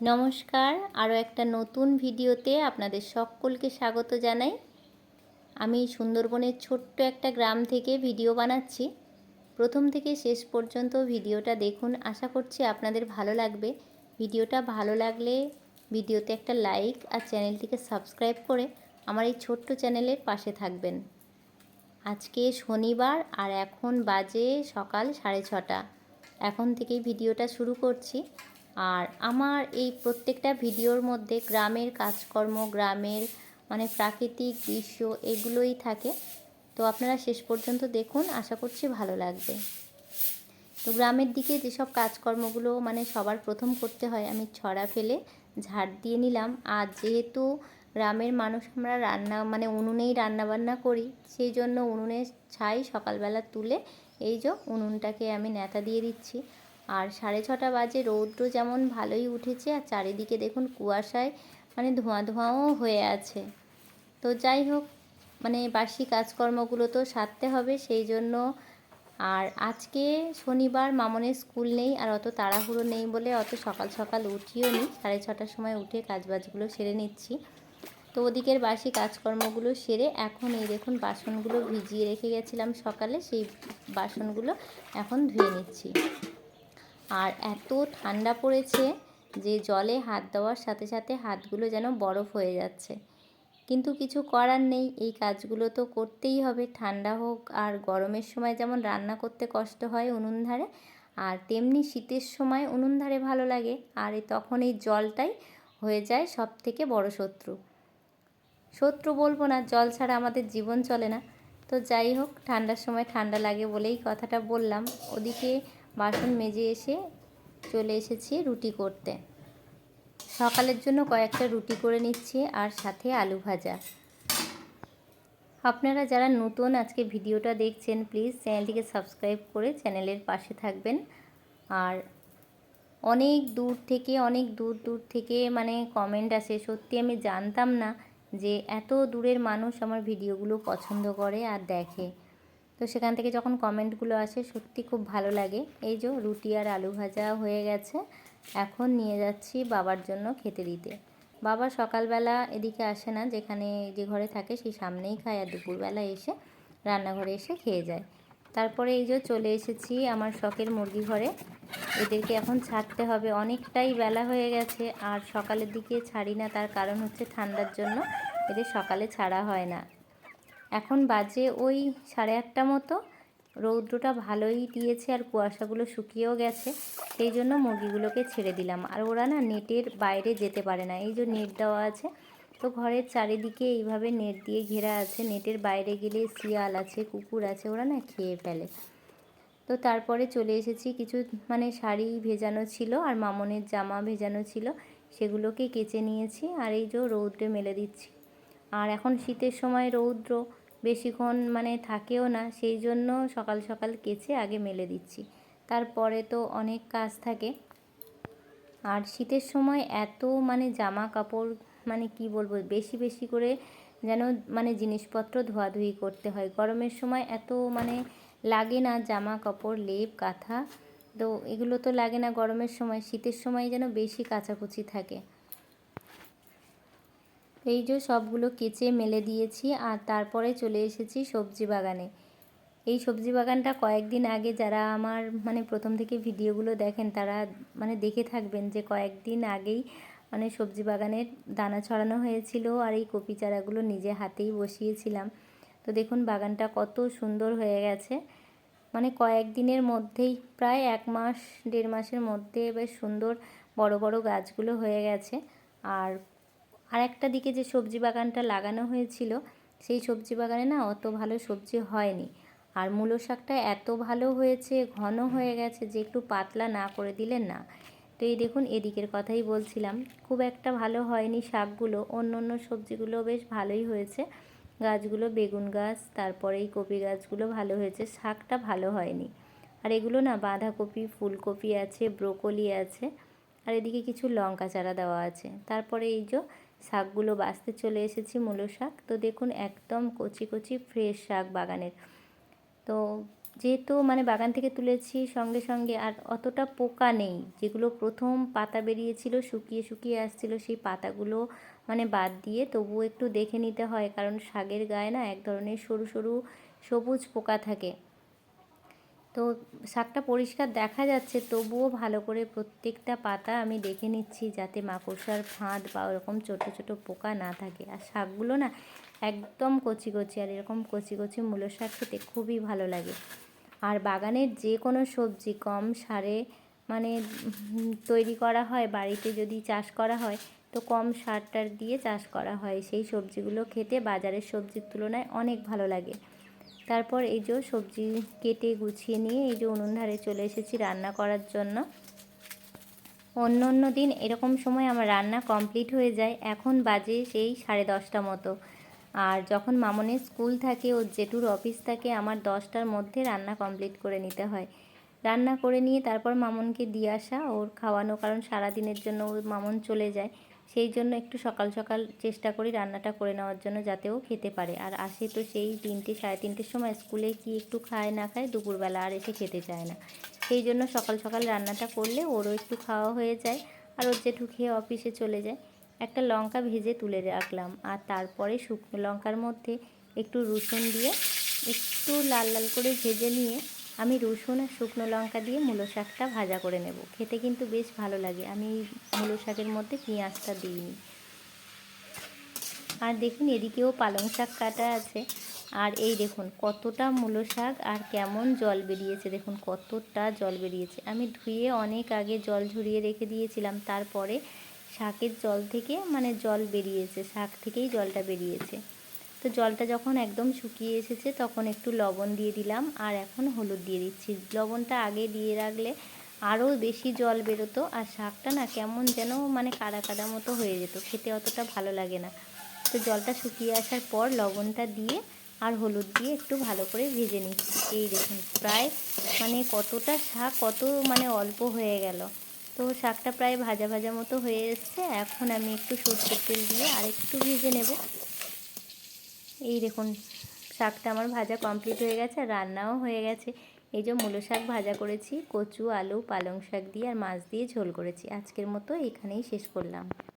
নমস্কার, আরও একটা নতুন ভিডিওতে আপনাদের সকলকে স্বাগত জানাই। আমি সুন্দরবনের ছোট্ট একটা গ্রাম থেকে ভিডিও বানাচ্ছি। প্রথম থেকে শেষ পর্যন্ত ভিডিওটা দেখুন, আশা করছি আপনাদের ভালো লাগবে। ভিডিওটা ভালো লাগলে ভিডিওতে একটা লাইক আর চ্যানেলটিকে সাবস্ক্রাইব করে আমার এই ছোট্ট চ্যানেলের পাশে থাকবেন। আজকে শনিবার আর এখন বাজে সকাল সাড়ে ছটা। এখন থেকেই ভিডিওটা শুরু করছি। আর আমার এই প্রত্যেকটা ভিডিওর মধ্যে গ্রামের কাজকর্ম, গ্রামের মানে প্রাকৃতিক দৃশ্য এগুলোই থাকে। তো আপনারা শেষ পর্যন্ত দেখুন, আশা করছি ভালো লাগবে। তো গ্রামের দিকে যেসব কাজকর্মগুলো মানে সবার প্রথম করতে হয়, আমি ছড়া ফেলে ঝাড় দিয়ে নিলাম। আর যেহেতু গ্রামের মানুষ আমরা রান্না মানে উনুনেই রান্নাবান্না করি, সেই জন্য উনুনের ছাই সকালবেলা তুলে এই যে উনুনটাকে আমি নেতা দিয়ে দিচ্ছি। আর সাড়ে ছটা বাজে রৌদ্র যেমন ভালোই উঠেছে, আর চারিদিকে দেখুন কুয়াশায় মানে ধোঁয়া ধোঁয়াও হয়ে আছে। তো যাই হোক মানে বার্ষিক কাজকর্মগুলো তো সারতে হবে সেই জন্য। আর আজকে শনিবার মামনের স্কুল নেই, আর অত তাড়াহুড়ো নেই বলে অত সকাল সকাল উঠিও নি। সাড়ে ছটার সময় উঠে কাজবাজগুলো সেরে নিচ্ছি। তো ওদিকের বাসি কাজকর্মগুলো সেরে এখন এই দেখুন বাসনগুলো ভিজিয়ে রেখে গেছিলাম সকালে, সেই বাসনগুলো এখন ধুয়ে নিচ্ছি। আর এত ঠান্ডা পড়েছে যে জলে হাত দেওয়ার সাথে সাথে হাতগুলো যেন বরফ হয়ে যাচ্ছে। কিন্তু কিছু করার নেই, এই কাজগুলো তো করতেই হবে। ঠান্ডা হোক আর গরমের সময় যেমন রান্না করতে কষ্ট হয় উনুন ধারে, আর তেমনি শীতের সময় উনুন ধারে ভালো লাগে। আর তখন এই জলটাই হয়ে যায় সব থেকে বড় শত্রু। শত্রু বলব না, জল ছাড়া আমাদের জীবন চলে না। তো যাই হোক, ঠান্ডার সময় ঠান্ডা লাগে বলেই কথাটা বললাম। ওদিকে বাসন মেজে এসে চলে এসেছি রুটি করতে। সকালের জন্য কয়েকটা রুটি করে নিচ্ছি আর সাথে আলু ভাজা। আপনারা যারা নতুন আজকে ভিডিওটা দেখছেন, প্লিজ চ্যানেলটিকে সাবস্ক্রাইব করে চ্যানেলের পাশে থাকবেন। আর অনেক দূর থেকে, অনেক দূর দূর থেকে মানে কমেন্ট আসে। সত্যি আমি জানতাম না যে এত দূরের মানুষ আমার ভিডিওগুলো পছন্দ করে আর দেখে। তো সেখান থেকে যখন কমেন্টগুলো আসে, সত্যি খুব ভালো লাগে। এই যে রুটি আর আলু ভাজা হয়ে গেছে, এখন নিয়ে যাচ্ছি বাবার জন্য খেতে দিতে। বাবা সকালবেলা এদিকে আসে না, যেখানে যে ঘরে থাকে সেই সামনেই খায় আর দুপুরবেলা এসে রান্নাঘরে এসে খেয়ে যায়। তারপরে এই যে চলে এসেছি আমার শখের মুরগি ঘরে। এদেরকে এখন ছাড়তে হবে। অনেকটাই বেলা হয়ে গেছে, আর সকালের দিকে ছাড়ি না, তার কারণ হচ্ছে ঠান্ডার জন্য এদের সকালে ছাড়া হয় না। এখন বাজে ওই সাড়ে আটটা মতো। রৌদ্রটা ভালোই দিয়েছে আর কুয়াশাগুলো শুকিয়েও গেছে। সেই জন্য মুরগিগুলোকে ছেড়ে দিলাম। আর ওরা না নেটের বাইরে যেতে পারে না। এই যে নেট দেওয়া আছে, তো ঘরের চারিদিকে এইভাবে নেট দিয়ে ঘেরা আছে। নেটের বাইরে গেলে শিয়াল আছে, কুকুর আছে, ওরা না খেয়ে ফেলে। তো তারপরে চলে এসেছি। কিছু মানে শাড়ি ভেজানো ছিল আর মামনের জামা ভেজানো ছিল, সেগুলোকে কেচে নিয়েছি। আর এই যে রৌদ্রে মেলে দিচ্ছি। আর এখন শীতের সময় রৌদ্র বেশিক্ষণ মানে থাকেও না, সেই জন্য সকাল সকাল কেচে আগে মেলে দিচ্ছি। তারপরে তো অনেক কাজ থাকে। আর শীতের সময় এত মানে জামা কাপড় মানে কি বলব, বেশি বেশি করে যেন মানে জিনিসপত্র ধোয়াধুয়ি করতে হয়। গরমের সময় এত মানে লাগে না জামা কাপড় লেপ, কাঁথা। তো এগুলো তো লাগে না গরমের সময়, শীতের সময় যেন বেশি কাচাকুচি থাকে। এই যে সবগুলো কেচে মেলে দিয়েছি আর তারপরে চলে এসেছি সবজি বাগানে। এই সবজি বাগানটা কয়েকদিন আগে যারা আমার মানে প্রথম থেকে ভিডিওগুলো দেখেন তারা মানে দেখে থাকবেন যে কয়েকদিন আগেই মানে সবজি বাগানের দানা ছড়ানো হয়েছিল আর এই কপি চারাগুলো নিজে হাতেই বসিয়েছিলাম। তো দেখুন বাগানটা কত সুন্দর হয়ে গেছে। মানে কয়েকদিনের মধ্যেই, প্রায় এক মাস, দেড় মাসের মধ্যে বেশ সুন্দর বড় বড় গাছগুলো হয়ে গেছে। আর আর একটা দিকে যে সবজি বাগানটা লাগানো হয়েছিল, সেই সবজি বাগানে না অত ভালো সবজি হয়নি। আর মূলো শাকটা এত ভালো হয়েছে, ঘন হয়ে গেছে যে একটু পাতলা না করে দিলেন না। তো এই দেখুন, এদিকের কথাই বলছিলাম। খুব একটা ভালো হয়নি শাকগুলো অন্য অন্য সবজিগুলো বেশ ভালোই হয়েছে। গাছগুলো বেগুন গাছ, তারপরে এই কপি গাছগুলো ভালো হয়েছে, শাকটা ভালো হয়নি। আর এগুলো না বাঁধাকপি, ফুলকপি আছে, ব্রোকলি আছে, আর এদিকে কিছু লঙ্কা চারা দেওয়া আছে। তারপরে এই যে শাকগুলো বাঁচতে চলে এসেছি মূলো শাক। তো দেখুন, একদম কচি কচি ফ্রেশ শাক বাগানের। তো যেহেতু মানে বাগান থেকে তুলেছি, সঙ্গে সঙ্গে আর অতটা পোকা নেই। যেগুলো প্রথম পাতা বেরিয়েছিল, শুকিয়ে শুকিয়ে আসছিল, সেই পাতাগুলো মানে বাদ দিয়ে তবুও একটু দেখে নিতে হয়। কারণ শাকের গায়ে না এক ধরনের সরু সরু সবুজ পোকা থাকে। তো শাকটা পরিষ্কার দেখা যাচ্ছে, তবুও ভালো করে প্রত্যেকটা পাতা আমি দেখে নিচ্ছি যাতে মাকড়সার ফাঁদ বা ওরকম ছোটো ছোটো পোকা না থাকে। আর শাকগুলো না একদম কচি কচি, আর এরকম কচি কচি মূলো শাক খেতে খুবই ভালো লাগে। আর বাগানের যে কোনো সবজি কম সারে মানে তৈরি করা হয়, বাড়িতে যদি চাষ করা হয়, তো কম সার টার দিয়ে চাষ করা হয়। সেই সবজিগুলো খেতে বাজারের সবজির তুলনায় অনেক ভালো লাগে। তারপর এই যে সবজি কেটে গুছিয়ে নিয়ে এই যে উনুন ধারে চলে এসেছি রান্না করার জন্য। অন্য অন্য দিন এরকম সময় আমার রান্না কমপ্লিট হয়ে যায়, এখন বাজে সেই সাড়ে দশটা মতো। আর যখন মামনের স্কুল থাকে ও জেঠুর অফিস থাকে, আমার দশটার মধ্যে রান্না কমপ্লিট করে নিতে হয়। রান্না করে নিয়ে তারপর মামনকে দিয়ে আসা ওর খাওয়ানো, কারণ সারা দিনের জন্য মামন চলে যায়। সেই জন্য একটু সকাল সকাল চেষ্টা করি রান্নাটা করে নেওয়ার জন্য যাতে ও খেতে পারে। আর আসে তো সেই তিনটে, সাড়ে তিনটের সময় স্কুলে কি একটু খায় না খায় দুপুরবেলা আর এসে খেতে চায় না। সেই জন্য সকাল সকাল রান্নাটা করলে ওরও একটু খাওয়া হয়ে যায় আর ওর জেঠু খেয়ে অফিসে চলে যায়। একটা লঙ্কা ভেজে তুলে রাখলাম আর তারপরে শুকনো লঙ্কার মধ্যে একটু রসুন দিয়ে একটু লাল লাল করে ভেজে নিয়ে আমি রসুন আর শুকনো লঙ্কা দিয়ে মূলো শাকটা ভাজা করে নেব। খেতে কিন্তু বেশ ভালো লাগে। আমি মূলো শাকের মধ্যে পেঁয়াজটা দিইনি। আর দেখুন, এদিকেও পালং শাক কাটা আছে। আর এই দেখুন, কতটা মূলো শাক আর কেমন জল বেরিয়েছে। দেখুন, কতটা জল বেরিয়েছে। আমি ধুয়ে অনেক আগে জল ঝরিয়ে রেখে দিয়েছিলাম। তারপরে শাকের জল থেকে মানে জল বেরিয়েছে, শাক থেকেই জলটা বেরিয়েছে। তো জলটা যখন একদম শুকিয়ে এসেছে তখন একটু লবণ দিয়ে দিলাম আর এখন হলুদ দিয়ে দিচ্ছি। লবণটা আগে দিয়ে রাখলে আরও বেশি জল বেরোতো আর শাকটা না কেমন যেন মানে কাদা কাদা মতো হয়ে যেত, খেতে অতটা ভালো লাগে না। তো জলটা শুকিয়ে আসার পর লবণটা দিয়ে আর হলুদ দিয়ে একটু ভালো করে ভেজে নিচ্ছি। এই দেখুন প্রায় মানে কতটা শাক কত মানে অল্প হয়ে গেল। তো শাকটা প্রায় ভাজা ভাজা মতো হয়ে এসছে। এখন আমি একটু সর্ষের তেল দিয়ে আর একটু ভেজে নেব। এই দেখুন, শাকটা আমার ভাজা কমপ্লিট হয়ে গেছে আর রান্নাও হয়ে গেছে। এই যে মূলো শাক ভাজা করেছি, কচু, আলু, পালং শাক দিয়ে আর মাছ দিয়ে ঝোল করেছি। আজকের মতো এখানেই শেষ করলাম।